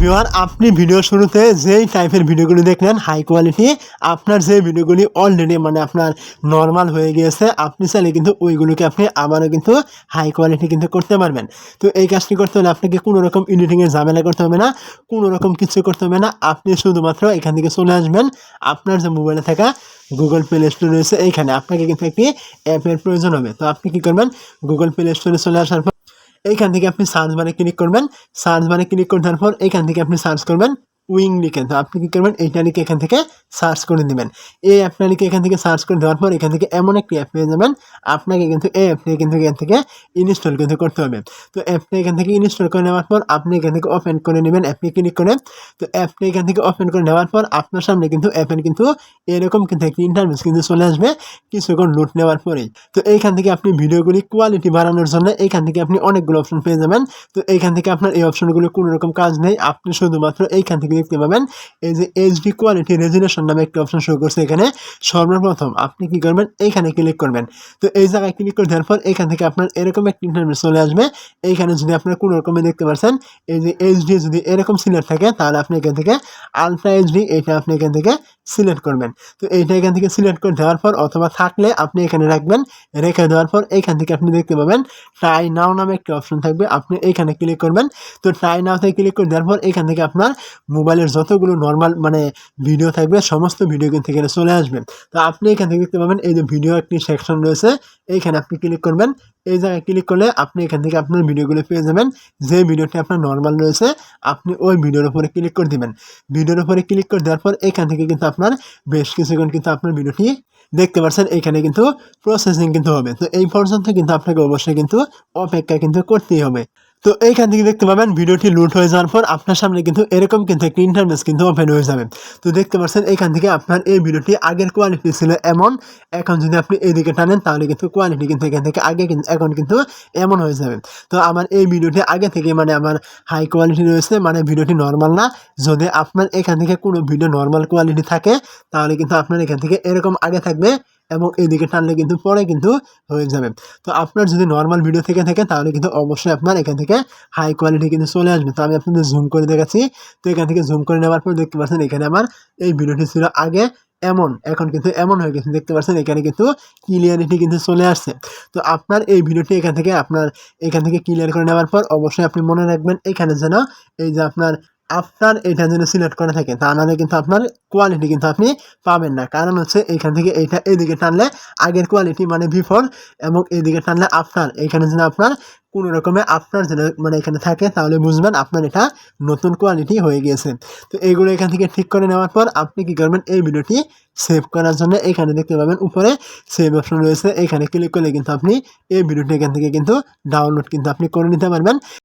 Viewer আপনি video শুরুতে যেই টাইপের ভিডিওগুলি দেখলেন হাই কোয়ালিটি আপনার যে ভিডিওগুলি অলরেডি মানে আপনার নর্মাল হয়ে গিয়েছে, আপনি চাইলে কিন্তু ওইগুলোকে আপনি আবারও কিন্তু হাই কোয়ালিটি কিন্তু করতে পারবেন। তো এই কাজটি করতে হলে আপনাকে কোনো রকম এডিটিংয়ের ঝামেলা করতে হবে না, কোনো রকম কিছু করতে হবে না, আপনি শুধুমাত্র এখান থেকে চলে আসবেন, আপনার যে মোবাইলে থাকা গুগল প্লে স্টোর রয়েছে, এইখানে। আপনাকে কিন্তু একটি অ্যাপের প্রয়োজন হবে। তো আপনি কী করবেন? গুগল প্লে স্টোরে চলে আসার পর এইখান থেকে আপনি সার্চ মানে ক্লিক করবেন। সার্চ মানে ক্লিক করে দেওয়ার পর এইখান থেকে আপনি সার্চ করবেন। উইং লিখে আপনি কী করবেন? এইটা লিখে এখান থেকে সার্চ করে দেবেন এই অ্যাপটা লিখে এখান থেকে সার্চ করে দেওয়ার পর এখান থেকে এমন একটি অ্যাপ পেয়ে যাবেন। আপনাকে কিন্তু এই অ্যাপটা কিন্তু এখান থেকে ইনস্টল কিন্তু করতে হবে। তো অ্যাপটা এখান থেকে ইনস্টল করে নেওয়ার পর আপনি এখান থেকে ওপেন করে নেবেন অ্যাপে ক্লিক করে। তো অ্যাপটা এখান থেকে ওপেন করে নেওয়ার পর আপনার সামনে কিন্তু অ্যাপের কিন্তু এরকম কিন্তু একটি ইন্টারভিউস কিন্তু চলে আসবে কিছুক্ষণ লুট নেওয়ার পরেই। তো এইখান থেকে আপনি ভিডিওগুলি কোয়ালিটি বাড়ানোর জন্য এইখান থেকে আপনি অনেকগুলো অপশন পেয়ে যাবেন। তো এইখান থেকে আপনার এই অপশনগুলো কোনো রকম কাজ নেই। আপনি শুধুমাত্র এইখান থেকে দেখতে পাবেন। এই যে এইচডি কোয়ালিটি রেজুলেশন নামে একটি অপশন শো করছে এখানে। সর্বপ্রথম আপনি কি করবেন? এইখানে ক্লিক করবেন। তো এই জায়গায় ক্লিক করে দেওয়ার পর এখান থেকে আপনার এরকম একটি ইন্টারভিউ চলে আসবে। এইখানে যদি আপনার কোনো রকমে দেখতে পাচ্ছেন, এই যে এইচডি যদি এরকম সিলেক্ট থাকে, তাহলে আপনি এখান থেকে আলট্রা এইচডি এটা আপনি এখান থেকে সিলেক্ট করবেন। তো এইটা এখান থেকে সিলেক্ট করে দেওয়ার পর অথবা থাকলে আপনি এখানে রাখবেন। রেখে দেওয়ার পর এইখান থেকে আপনি দেখতে পাবেন ট্রাই নাও নামে একটি অপশন থাকবে। আপনি এইখানে ক্লিক করবেন। তো ট্রাই নাওতে ক্লিক করে দেওয়ার পর এখান থেকে আপনার মোবাইলের যতগুলো নর্মাল মানে ভিডিও থাকবে, সমস্ত ভিডিও কিন্তু এখানে চলে আসবে। তো আপনি এখান থেকে দেখতে পাবেন, এই যে ভিডিও একটি সেকশন রয়েছে, এইখানে আপনি ক্লিক করবেন। এই জায়গায় ক্লিক করলে আপনি এখান থেকে আপনার ভিডিওগুলো পেয়ে যাবেন। যে ভিডিওটি আপনার নর্মাল রয়েছে, আপনি ওই ভিডিওর উপরে ক্লিক করে দিবেন। ভিডিওর উপরে ক্লিক করে দেওয়ার পর এখান থেকে কিন্তু আপনার বেশ কিছুক্ষণ কিন্তু আপনার ভিডিওটি দেখতে পাচ্ছেন। এখানে কিন্তু প্রসেসিং কিন্তু হবে। তো এই পর্যন্ত কিন্তু আপনাকে অবশ্যই কিন্তু অপেক্ষা কিন্তু করতেই হবে। তো এইখান থেকে দেখতে পাবেন ভিডিওটি লুট হয়ে যাওয়ার পর আপনার সামনে কিন্তু এরকম কিন্তু একটি ইন্টারনেস কিন্তু ওপেন হয়ে যাবে। তো দেখতে পাচ্ছেন এইখান থেকে আপনার এই ভিডিওটি আগের কোয়ালিটি ছিল এমন, এখন যদি আপনি এইদিকে টানেন তাহলে কিন্তু কোয়ালিটি কিন্তু এখান থেকে আগে কিন্তু এখন কিন্তু এমন হয়ে যাবে। তো আমার এই ভিডিওটি আগে থেকে মানে আমার হাই কোয়ালিটি রয়েছে মানে ভিডিওটি নর্মাল না। যদি আপনার এখান থেকে কোনো ভিডিও নর্মাল কোয়ালিটি থাকে, তাহলে কিন্তু আপনার এখান থেকে এরকম আগে থাকবে। এবং এদিকে টানলে কিন্তু পরে কিন্তু হয়ে যাবে। তো আপনার যদি নর্মাল ভিডিও থেকে থাকে তাহলে কিন্তু অবশ্যই আপনার এখান থেকে হাই কোয়ালিটি কিন্তু চলে আসবে। তো আমি আপনাদের জুম করে দেখাচ্ছি। তো এখান থেকে জুম করে নেওয়ার পর দেখতে পাচ্ছেন, এখানে আমার এই ভিডিওটি ছিল আগে এমন, এখন কিন্তু এমন হয়ে গেছে। দেখতে পাচ্ছেন, এখানে কিন্তু ক্লিয়ারিটি কিন্তু চলে আসছে। তো আপনার এই ভিডিওটি এখান থেকে আপনার, এখান থেকে ক্লিয়ার করে নেওয়ার পর অবশ্যই আপনি মনে রাখবেন, এখানে যেন এই যে আপনার আপনার এটা যেন সিলেক্ট করে থাকে তা নাহলে কিন্তু আপনার কোয়ালিটি কিন্তু আপনি পাবেন না। কারণ হচ্ছে এইখান থেকে এইটা এদিকে টানলে আগের কোয়ালিটি মানে বিফোর এবং এদিকে টানলে আপনার এখানে যেন আপনার কোনো রকমে আপনার যেন মানে এখানে থাকে, তাহলে বুঝবেন আপনার এটা নতুন কোয়ালিটি হয়ে গিয়েছে। তো এইগুলো এখান থেকে ঠিক করে নেওয়ার পর আপনি কী করবেন, এই ভিডিওটি সেভ করার জন্য এখানে দেখতে পাবেন, উপরে সেভ অপশন রয়েছে। এখানে ক্লিক করলে কিন্তু আপনি এই ভিডিওটি এখান থেকে কিন্তু ডাউনলোড কিন্তু আপনি করে নিতে পারবেন।